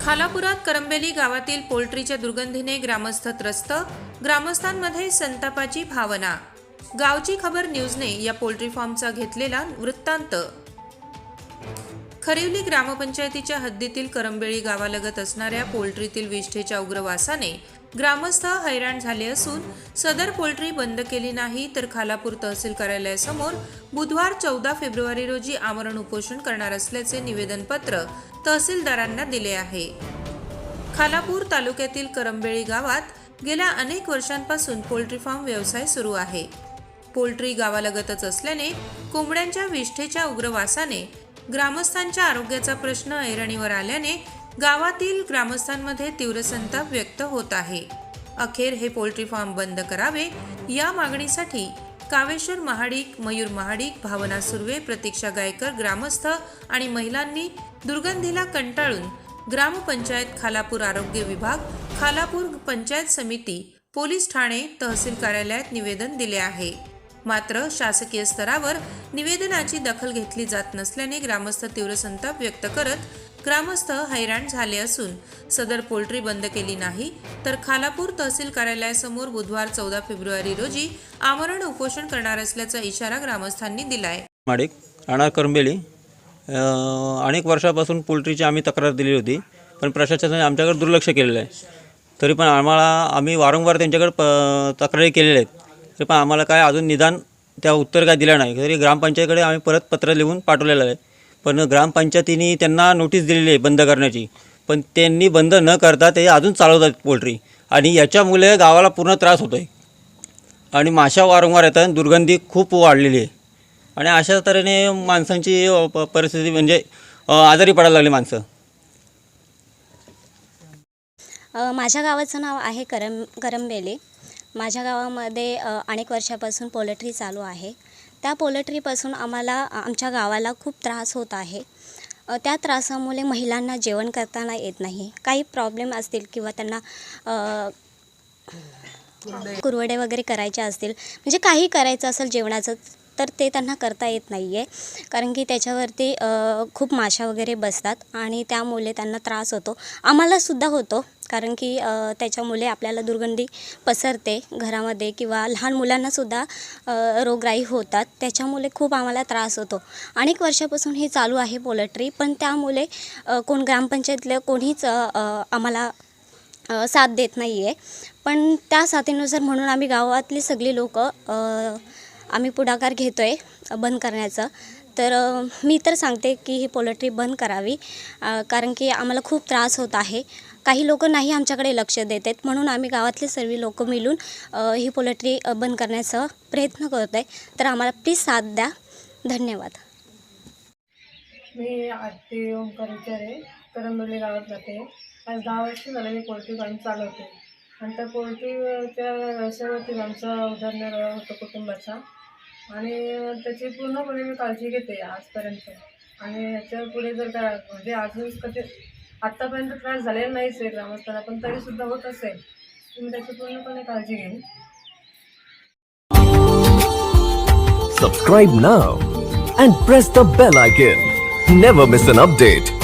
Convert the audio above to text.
खालापुरात करंबेली गावातील पोल्ट्रीच्या दुर्गंधीने ग्रामस्थ त्रस्त ग्रामस्थांमध्ये संतापाची भावना. गावची खबर न्यूजने या पोल्ट्री फार्मचा घेतलेला वृत्तांत. खरिवली ग्रामपंचायतीच्या हद्दीतील करंबेळी गावालगत असणाऱ्या पोल्ट्रीतील विष्ठेच्या उग्रवासाने ग्रामस्थ हैराण झाले असून सदर पोल्ट्री बंद केली नाही तर खालापूर तहसील कार्यालयासमोर बुधवार चौदा फेब्रुवारी रोजी आमरण उपोषण करणार असल्याचे निवेदनपत्र तहसीलदारांना दिले आहे. खालापूर तालुक्यातील करंबेळी गावात गेल्या अनेक वर्षांपासून पोल्ट्री फार्म व्यवसाय सुरू आहे. पोल्ट्री गावालगतच असल्याने कोंबड्यांच्या विष्ठेच्या उग्रवासाने ग्रामस्थांच्या आरोग्याचा प्रश्न ऐरणीवर आल्याने गावातील ग्रामस्थांमध्ये तीव्र संताप व्यक्त होत आहे. अखेर हे पोल्ट्री फार्म बंद करावे या मागणीसाठी कावेश्वर महाडिक मयूर महाडिक भावना सुर्वे प्रतीक्षा गायकर ग्रामस्थ आणि महिलांनी दुर्गंधीला कंटाळून ग्रामपंचायत खालापूर आरोग्य विभाग खालापूर पंचायत समिती पोलीस ठाणे तहसील कार्यालयात निवेदन दिले आहे. मात्र शासकीय स्तरावर निवेदनाची दखल घेतली जात नसल्याने ग्रामस्थ तीव्र संताप व्यक्त करत ग्रामस्थ हैराण झाले असून सदर पोल्ट्री बंद केली नाही तर खालापूर तहसील कार्यालयासमोर बुधवार चौदा फेब्रुवारी रोजी आमरण उपोषण करणार असल्याचा इशारा ग्रामस्थांनी दिलाय. माडिक राणा करंबेली अनेक वर्षापासून पोल्ट्रीची आम्ही तक्रार दिली होती पण प्रशासनाने आमच्याकडे दुर्लक्ष केलेलं आहे. तरी पण आम्हाला आम्ही वारंवार त्यांच्याकडे प तक्रारी केलेल्या आहेत. तरी पण आम्हाला काय अजून निदान त्या उत्तर काय दिलं नाही. तरी ग्रामपंचायतीकडे आम्ही परत पत्र लिहून पाठवलेलं आहे. पण ग्रामपंचायतीने त्यांना नोटीस दिलेली आहे बंद करण्याची. पण त्यांनी बंद न करता ते अजून चालवतात पोल्ट्री. आणि याच्यामुळे गावाला पूर्ण त्रास होतो आहे आणि माशा वारंवार येतात. दुर्गंधी खूप वाढलेली आहे. आणि अशा तऱ्हेने माणसांची प- परिस्थिती म्हणजे आजारी पडायला लागली माणसं. माझ्या गावाचं नाव आहे करम करमबेले. माझ्या गावामध्ये अनेक वर्षापासून पोल्ट्री चालू आहे. त्या पोल्ट्रीपासून आम्हाला आमच्या गावाला खूप त्रास होत आहे. त्या त्रासामुळे महिलांना जेवण करताना येत नाही. काही प्रॉब्लेम असतील किंवा त्यांना कुरवडे वगैरे करायचे असतील म्हणजे काही करायचं असेल जेवणाचं तर ते त्यांना करता येत नाही आहे कारण की त्याच्यावरती खूप माशा वगैरे बसतात आणि त्यामुळे त्यांना त्रास होतो. आम्हालासुद्धा होतो. कारण की त्याच्यामुळे आपल्याला दुर्गंधी पसरते घरामध्ये किंवा लहान मुलांनासुद्धा रोगराई होतात. त्याच्यामुळे खूप आम्हाला त्रास होतो. अनेक वर्षापासून हे चालू आहे पोल्ट्री पण त्यामुळे कोण ग्रामपंचायतलं कोणीच आम्हाला साथ देत नाही आहे पण त्या साथीनुसार म्हणून आम्ही गावातली सगळी लोकं आम्ही पुढाकार घेतो आहे बंद करण्याचं. तर मी तर सांगते की ही पोल्ट्री बंद करावी कारण की आम्हाला खूप त्रास होत आहे. काही लोक नाही आमच्याकडे लक्ष देत आहेत म्हणून आम्ही गावातले सर्व लोक मिळून ही पोल्ट्री बंद करण्याचा प्रयत्न करतो आहे. तर आम्हाला प्लीज साथ द्या. धन्यवाद. मी आरती ओंकार विचारे करंदोली गावात जाते. आज दहा वर्ष झाले मी पोल्ट्री फार्म चालवते. आणि त्या पोल्ट्रीच्या व्यवसायावरती आमचा उदरनिर्वाह होतो कुटुंबाचा आणि त्याची पूर्णपणे मी काळजी घेते आजपर्यंत आणि याच्यापुढे जर का म्हणजे अजून कधी आत्तापर्यंत त्रास झालेला नाहीच आहे ग्रामस्थांना पण तरीसुद्धा होत असेल तर मी त्याची पूर्णपणे काळजी घेईन Subscribe now and press the bell icon. Never miss an update.